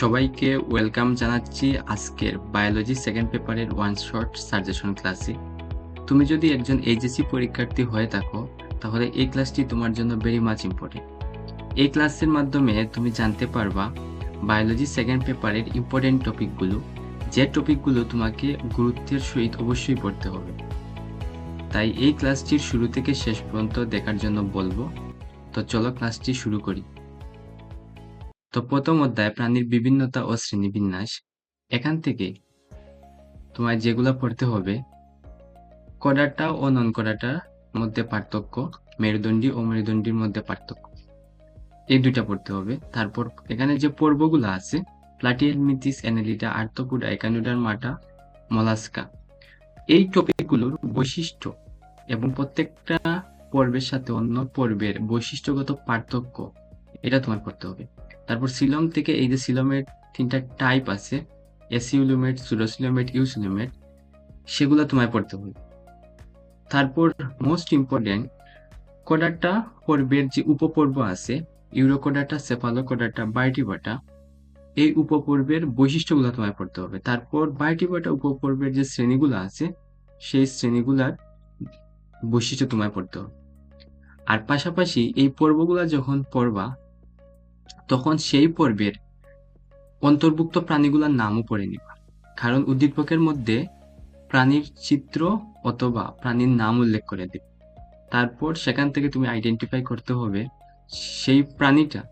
সবাইকে ওয়েলকাম জানাচ্ছি আজকের বায়োলজি সেকেন্ড পেপারের ওয়ান শর্ট সাজেশন ক্লাসে তুমি যদি একজন এইচএসসি পরীক্ষার্থী হয়ে থাকো, তাহলে এই ক্লাসটি তোমার জন্য ভেরি মাচ ইম্পর্টেন্ট এই ক্লাসের মাধ্যমে তুমি জানতে পারবা বায়োলজি সেকেন্ড পেপারের ইম্পর্টেন্ট টপিকগুলো যে টপিকগুলো তোমাকে গুরুত্বের সহিত অবশ্যই পড়তে হবে। তাই এই ক্লাসটির শুরু থেকে শেষ পর্যন্ত দেখার জন্য বলব। তো চলো ক্লাসটি শুরু করি। তো প্রথম অধ্যায়, প্রাণীর বিভিন্নতা ও শ্রেণীবিন্যাস। এখান থেকে তোমার যেগুলো পড়তে হবে, কডাটা ও নন কডাটার মধ্যে পার্থক্য, মেরুদণ্ডী ও মেরুদণ্ডীর মধ্যে পার্থক্য। এই দুইটা পড়তে হবে। তারপর এখানে যে পর্বগুলো আছে প্লাটিহেলমিথিস অ্যানালিটা আর্থোপুডা একানুডার মাটা, মলাস্কা, এই টপিকগুলোর বৈশিষ্ট্য এবং প্রত্যেকটা পর্বের সাথে অন্য পর্বের বৈশিষ্ট্যগত পার্থক্য, এটা তোমার পড়তে হবে। তারপর সিলম থেকে এই যে সিলমের তিনটা টাইপ আছে এসিউলুমেট সুডোসিলোমেট ইউসিলোমেট সেগুলো তোমায় পড়তে হবে। তারপর মোস্ট ইম্পর্টেন্ট কোডাটা পর্বের যে উপপর্ব আছে ইউরোকোডাটা সেফালোকোডাটা বায়োটিবাটা এই উপপর্বের বৈশিষ্ট্যগুলো তোমায় পড়তে হবে। তারপর বায়োটিবাটা উপপর্বের যে শ্রেণীগুলো আছে, সেই শ্রেণীগুলার বৈশিষ্ট্য তোমায় পড়তে হবে। আর পাশাপাশি এই পর্বগুলো যখন পড়বা তখন সেই পর্বের অন্তর্ভুক্ত প্রাণীগুলোর নামও পড়ে নিবা কারণ উদ্দীপকের মধ্যে প্রাণীর চিত্র অথবা প্রাণীর নাম উল্লেখ করে দেবে তারপর সেখান থেকে তুমি আইডেন্টিফাই করতে হবে সেই প্রাণীটা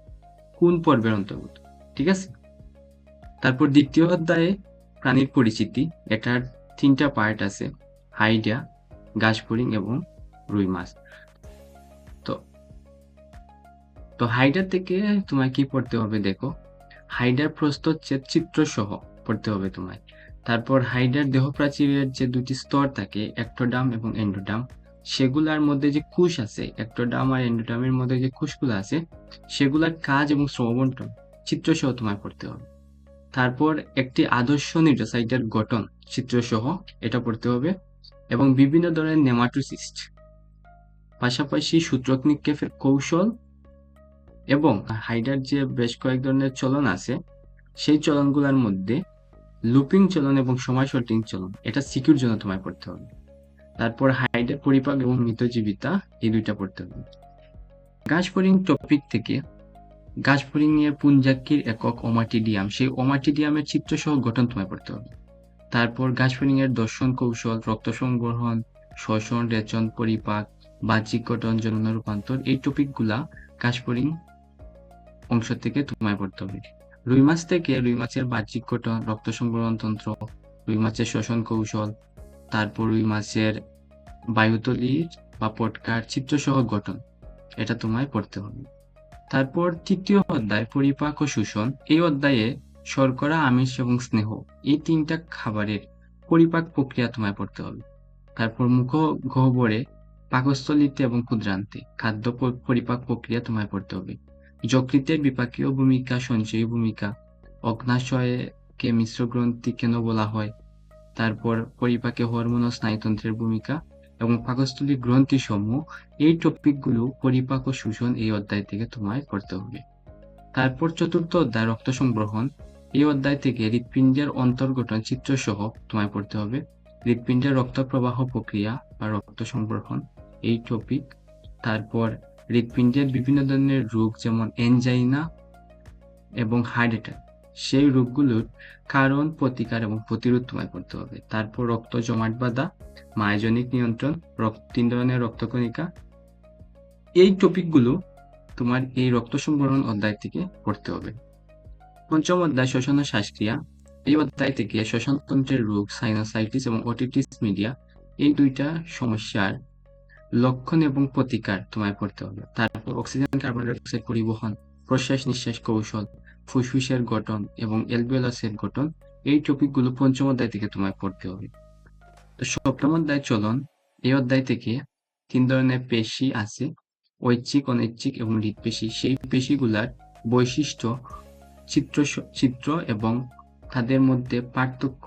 কোন পর্বের অন্তর্ভুক্ত, ঠিক আছে? তারপর দ্বিতীয় অধ্যায়ে প্রাণীর পরিচিতি, এটার তিনটা পার্ট আছে, হাইডিয়া গাছফড়িং এবং রুই মাছ। তো হাইডার থেকে তোমায় কি পড়তে হবে দেখো? হাইডার প্রস্তচ্ছেদ চিত্র সহ পড়তে হবে তোমায়। তারপর হাইডার দেহ প্রাচীরের যে দুটি স্তর থাকে অ্যাক্টোডাম এবং এন্ডোডাম সেগুলার মধ্যে যে কুশ আছে অ্যাক্টোডাম আর এন্ডোডামের মধ্যে যে কুশগুলো আছে, সেগুলার কাজ এবং শ্রমবন্টন চিত্র সহ তোমায় পড়তে হবে। তারপর একটি আদর্শ নিউট্রোসাইটের গঠন চিত্র সহ এটা পড়তে হবে এবং বিভিন্ন ধরনের নেমাটোসিস্ট। পাশাপাশি সূত্রক কৌশল এবং হাইডার যে বেশ কয়েক ধরনের চলন আছে, সেই চলনগুলোর মধ্যে লুপিং চলন এবং সময় শর্টিং চলন, এটা সিকিউর জন্য তোমায় পড়তে হবে। তারপর হাইডার পরিপাক এবং মৃতজীবিতা, এই দুইটা পড়তে হবে। গাছফড়িং টপিক থেকে গাছফড়িং এর পুঞ্জাক্ষীর একক ওমাটিডিয়াম, সেই ওমাটিডিয়ামের চিত্র সহ গঠন তোমায় পড়তে হবে। তারপর গাছফড়িং এর দর্শন কৌশল, রক্ত সংগ্রহণ, শ্বসন, রেচন, পরিপাক, বাহ্যিক গঠন, জনন, রূপান্তর, এই টপিকগুলা কাশফড়িং অংশ থেকে তোমায় পড়তে হবে। রুই মাছ থেকে রুই মাছের বাহ্যিক গঠন, রক্ত সংবহন তন্ত্র, রুই মাছের শ্বসন কৌশল, তারপর রুই মাছের বায়ুতলির বা পটকার চিত্রসহ গঠন, এটা তোমায় পড়তে হবে। তারপর তৃতীয় অধ্যায়, পরিপাক ও শোষণ। এই অধ্যায়ে শর্করা, আমিষ এবং স্নেহ, এই তিনটা খাবারের পরিপাক প্রক্রিয়া তোমায় পড়তে হবে। তারপর মুখ, গহ্বরে পাকস্থলিতে এবং ক্ষুদ্রান্তে খাদ্য পরিপাক প্রক্রিয়া তোমায় পড়তে হবে। যকৃতের বিপাকীয় ভূমিকা, সঞ্চয়ী ভূমিকা। অগ্নাশয়কে মিশ্র গ্রন্থি কেন বলা হয়? তারপর পরিপাকে হরমোন ও স্নায়ুতন্ত্রের ভূমিকা এবং পাকস্থলী গ্রন্থি সমূহ এই টপিকগুলো পরিপাক ও শোষণ এই অধ্যায় থেকে তোমায় পড়তে হবে। তারপর চতুর্থ অধ্যায়, রক্ত সংগ্রহণ। এই অধ্যায় থেকে হৃৎপিণ্ডের অন্তর্গঠন চিত্র সহ তোমায় পড়তে হবে। হৃৎপিণ্ডের রক্ত প্রবাহ প্রক্রিয়া বা রক্ত সংগ্রহণ, এই টপিক তারপর হৃৎপিণ্ডের বিভিন্ন ধরনের রোগ যেমন এনজাইনা এবং হার্ট অ্যাটাক সেই রোগগুলোর কারণ, প্রতিকার এবং প্রতিরোধ তোমায় করতে হবে। তারপর রক্ত জমাট বাঁধা, মায়োজনিক নিয়ন্ত্রণ রক্ত তিন ধরনের রক্তকণিকা, এই টপিকগুলো তোমার এই রক্ত সংগ্রহণ অধ্যায় থেকে পড়তে হবে। পঞ্চম অধ্যায়, শ্বসন শ্বাসক্রিয়া। এই অধ্যায় থেকে শ্বসনতন্ত্রের রোগ, সাইনোসাইটিস এবং ওটিটিস মিডিয়া, এই দুইটা সমস্যার লক্ষণ এবং প্রতিকার তোমায় পড়তে হবে। তারপর অক্সিজেন কার্বন ডাইঅক্সাইড পরিবহন, প্রশ্বাস নিঃশ্বাস কৌশল, ফুসফুসের গঠন এবং এলবিওলাসের গঠন, এই টপিকগুলো পঞ্চম অধ্যায় থেকে তোমায় পড়তে হবে। তো সপ্তম অধ্যায় চলন, এই অধ্যায় থেকে তিন ধরনের পেশি আছে, ঐচ্ছিক, অনৈচ্ছিক এবং হৃদপেশি সেই পেশিগুলার বৈশিষ্ট্য, চিত্র চিত্র এবং তাদের মধ্যে পার্থক্য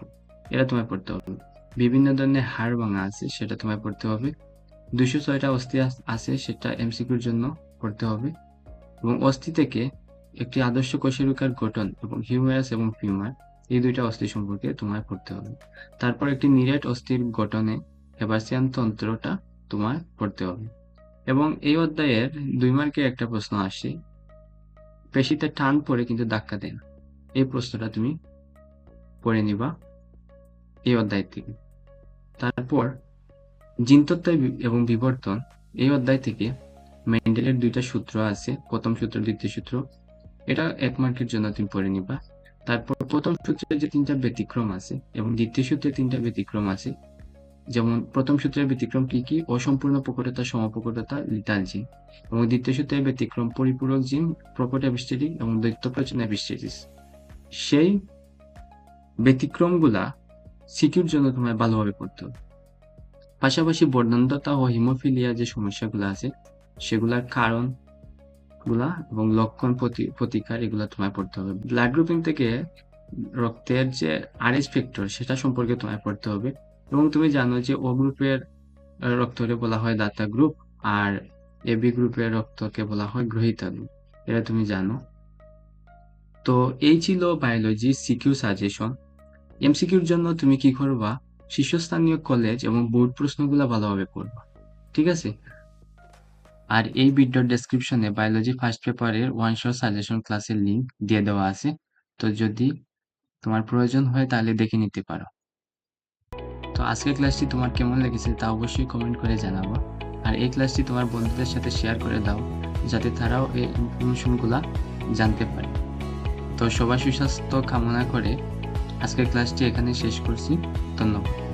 এটা তোমায় পড়তে হবে। বিভিন্ন ধরনের হাড় ভাঙা আছে, সেটা তোমায় পড়তে হবে। দুশো ছয়টা অস্থি আছে সেটা এমসিকিউর জন্য পড়তে হবে। এবং অস্থি থেকে একটি আদর্শ কোষেরুকার গঠন এবং হিউম্যারাস এবং ফিউমার এই দুইটা অস্থি সম্পর্কে তোমায় পড়তে হবে। তারপর একটি নিরেট অস্থির গঠনে হেবাসিয়ান তন্ত্রটা তোমার পড়তে হবে। এবং এই অধ্যায়ের দুই মার্কের একটা প্রশ্ন আসে, পেশিতে টান পড়ে কিন্তু ধাক্কা দেয় না। এই প্রশ্নটা তুমি পড়ে নিবা এই অধ্যায় থেকে। তারপর জিনতত্ত্ব এবং বিবর্তন এই অধ্যায় থেকে মেন্ডেলের দুইটা সূত্র আছে, প্রথম সূত্র, দ্বিতীয় সূত্র। এটা এক মার্কের জন্য তুমি পড়ে নিবা। তারপর প্রথম সূত্রে যে তিনটা ব্যতিক্রম আছে এবং দ্বিতীয় সূত্রে তিনটা ব্যতিক্রম আছে, যেমন প্রথম সূত্রের ব্যতিক্রম কি কি? অসম্পূর্ণ প্রকটতা, সমপ্রকটতা, লিটাল জিন। এবং দ্বিতীয় সূত্রের ব্যতিক্রম পরিপূরক জিন, প্রকট অ্যাবিস্টেটিক এবং দৈত্য প্রচন অ্যাবিস্টেটিস। সেই ব্যতিক্রমগুলা সিকিউর জন্য তোমায় ভালোভাবে পড়তে হবে। পাশাপাশি বর্ণান্ধতা ও হিমোফিলিয়া যে সমস্যাগুলো আছে, সেগুলার কারণগুলা এবং লক্ষণ প্রতি- প্রতিকার এগুলো তোমায় পড়তে হবে। ব্লাড গ্রুপিং থেকে রক্তের যে আরএস ফ্যাক্টর সেটা সম্পর্কে তোমায় পড়তে হবে। এবং তুমি জানো যে ও গ্রুপের রক্তকে বলা হয় দাতা গ্রুপ আর এবি গ্রুপের রক্তকে বলা হয় গ্রহিতা গ্রুপ এটা তুমি জানো। তো এই ছিল বায়োলজি সিকিউ সাজেশন এমসিকিউর জন্য তুমি কি করবা? শীর্ষস্থানীয় কলেজ এবং বোর্ড প্রশ্নগুলো ভালোভাবে পড়বা, ঠিক আছে? আর এই ভিডিওর ডেসক্রিপশনে বায়োলজি ফার্স্ট পেপারের ওয়ান শট সাজেশন ক্লাসের লিংক দিয়ে দেওয়া আছে। তো যদি তোমার প্রয়োজন হয় তাহলে দেখে নিতে পারো। তো আজকের ক্লাসটি তোমার কেমন লেগেছে তা অবশ্যই কমেন্ট করে জানাব। আর এই ক্লাসটি তোমার বন্ধুদের সাথে শেয়ার করে দাও, যাতে তারাও এই ইনফরমেশনগুলা জানতে পারে। তো সবার সুস্বাস্থ্য কামনা করে আজকের ক্লাসটি এখানে শেষ করছি। ধন্যবাদ।